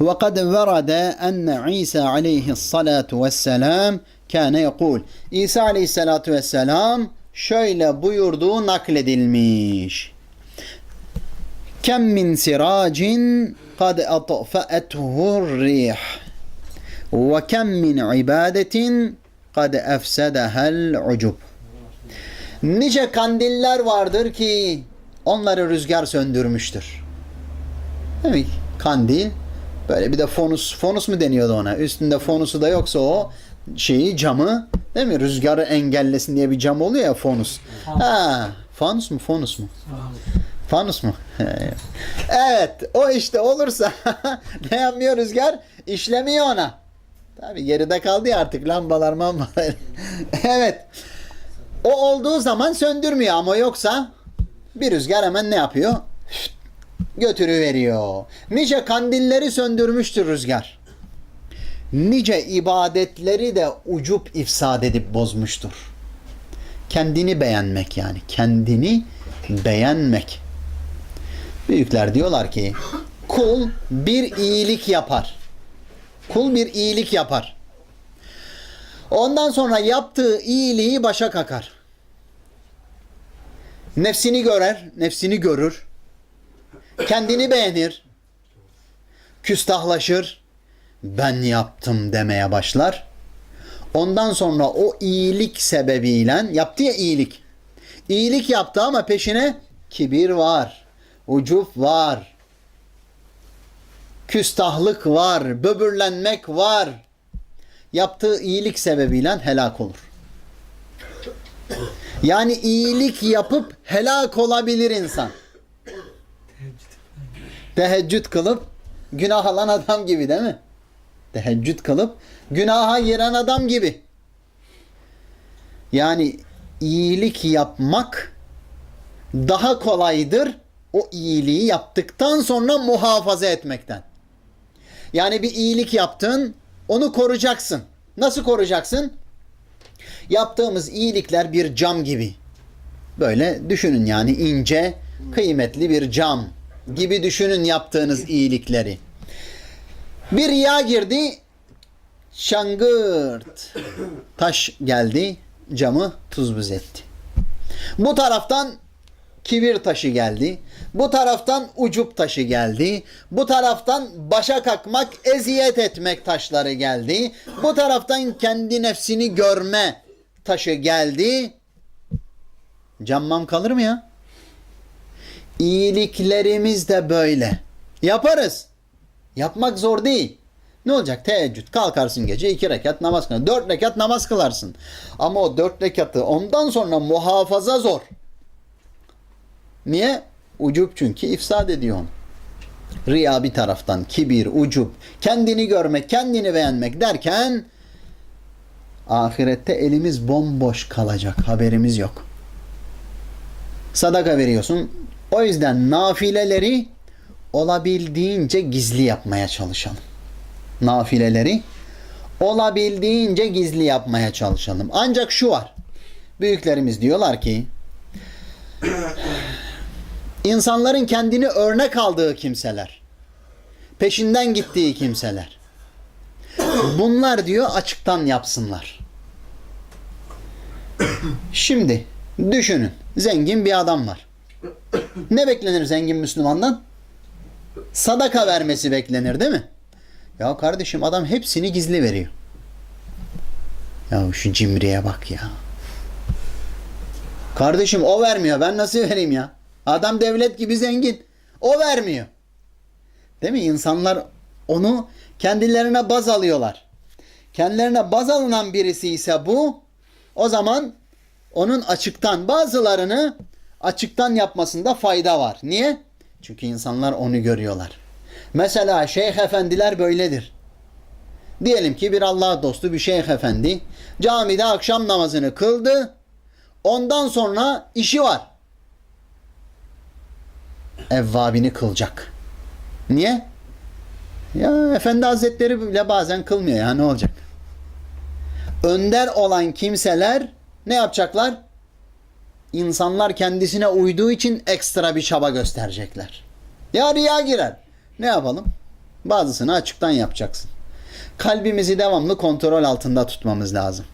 وقد ورد أن عيسى عليه الصلاة والسلام كان يقول İsa aleyhissalatu vesselam şöyle buyurduğu nakledilmiş. Kem min siracin kad atfa'ethu rih ve kem min ibadetin kad efsedehel ucub. Nice kandiller vardır ki onları rüzgar söndürmüştür. Demek ki kandil böyle bir de fonus fonus mu deniyordu ona? Üstünde fonusu da yoksa o şeyi camı değil mi? Rüzgarı engellesin diye bir cam oluyor ya fonus. Ha, fanus mu fonus mu? Fanus mu? evet o işte olursa ne yapmıyor rüzgar? İşlemiyor ona. Tabi geride kaldı ya artık lambalar mambalar. evet. O olduğu zaman söndürmüyor ama yoksa bir rüzgar hemen ne yapıyor? Götürüveriyor. Nice kandilleri söndürmüştür rüzgar. Nice ibadetleri de ucup ifsad edip bozmuştur. Kendini beğenmek yani. Kendini beğenmek. Büyükler diyorlar ki kul bir iyilik yapar. Kul bir iyilik yapar. Ondan sonra yaptığı iyiliği başa kakar. Nefsini görer, nefsini görür. Kendini beğenir. Küstahlaşır. Ben yaptım demeye başlar. Ondan sonra o iyilik sebebiyle yaptı ya iyilik. İyilik yaptı ama peşine kibir var. Ucup var. Küstahlık var. Böbürlenmek var. Yaptığı iyilik sebebiyle helak olur. Yani iyilik yapıp helak olabilir insan. Teheccüd kılıp günah alan adam gibi değil mi? Teheccüd kılıp günaha giren adam gibi. Yani iyilik yapmak daha kolaydır o iyiliği yaptıktan sonra muhafaza etmekten. Yani bir iyilik yaptın, onu koruyacaksın. Nasıl koruyacaksın? Yaptığımız iyilikler bir cam gibi. Böyle düşünün yani ince, kıymetli bir cam gibi düşünün yaptığınız iyilikleri. Bir yağ girdi, şangırt. Taş geldi, camı tuz buz etti. Bu taraftan kibir taşı geldi. Bu taraftan ucup taşı geldi. Bu taraftan başa kalkmak, eziyet etmek taşları geldi. Bu taraftan kendi nefsini görme taşı geldi. Cammam kalır mı ya? İyiliklerimiz de böyle. Yaparız. Yapmak zor değil. Ne olacak? Teheccüd. Kalkarsın gece iki rekat namaz kılarsın. Dört rekat namaz kılarsın. Ama o dört rekatı ondan sonra muhafaza zor. Niye? Ucup çünkü ifsad ediyor onu. Riya bir taraftan, kibir, ucup, kendini görmek, kendini beğenmek derken ahirette elimiz bomboş kalacak. Haberimiz yok. Sadaka veriyorsun. O yüzden nafileleri olabildiğince gizli yapmaya çalışalım. Nafileleri olabildiğince gizli yapmaya çalışalım. Ancak şu var. Büyüklerimiz diyorlar ki insanların kendini örnek aldığı kimseler, peşinden gittiği kimseler. Bunlar diyor açıktan yapsınlar. Şimdi düşünün. Zengin bir adam var. Ne beklenir zengin Müslümandan? Sadaka vermesi beklenir değil mi? Ya kardeşim adam hepsini gizli veriyor. Ya şu cimriye bak ya. Kardeşim o vermiyor. Ben nasıl vereyim ya? Adam devlet gibi zengin. O vermiyor. Değil mi? İnsanlar onu kendilerine baz alıyorlar. Kendilerine baz alınan birisi ise bu o zaman onun açıktan bazılarını açıktan yapmasında fayda var. Niye? Çünkü insanlar onu görüyorlar. Mesela şeyh efendiler böyledir. Diyelim ki bir Allah dostu bir şeyh efendi camide akşam namazını kıldı. Ondan sonra işi var. Evvabini kılacak. Niye? Ya Efendi Hazretleri bile bazen kılmıyor ya ne olacak? Önder olan kimseler ne yapacaklar? İnsanlar kendisine uyduğu için ekstra bir çaba gösterecekler. Ya riya girer. Ne yapalım? Bazısını açıktan yapacaksın. Kalbimizi devamlı kontrol altında tutmamız lazım.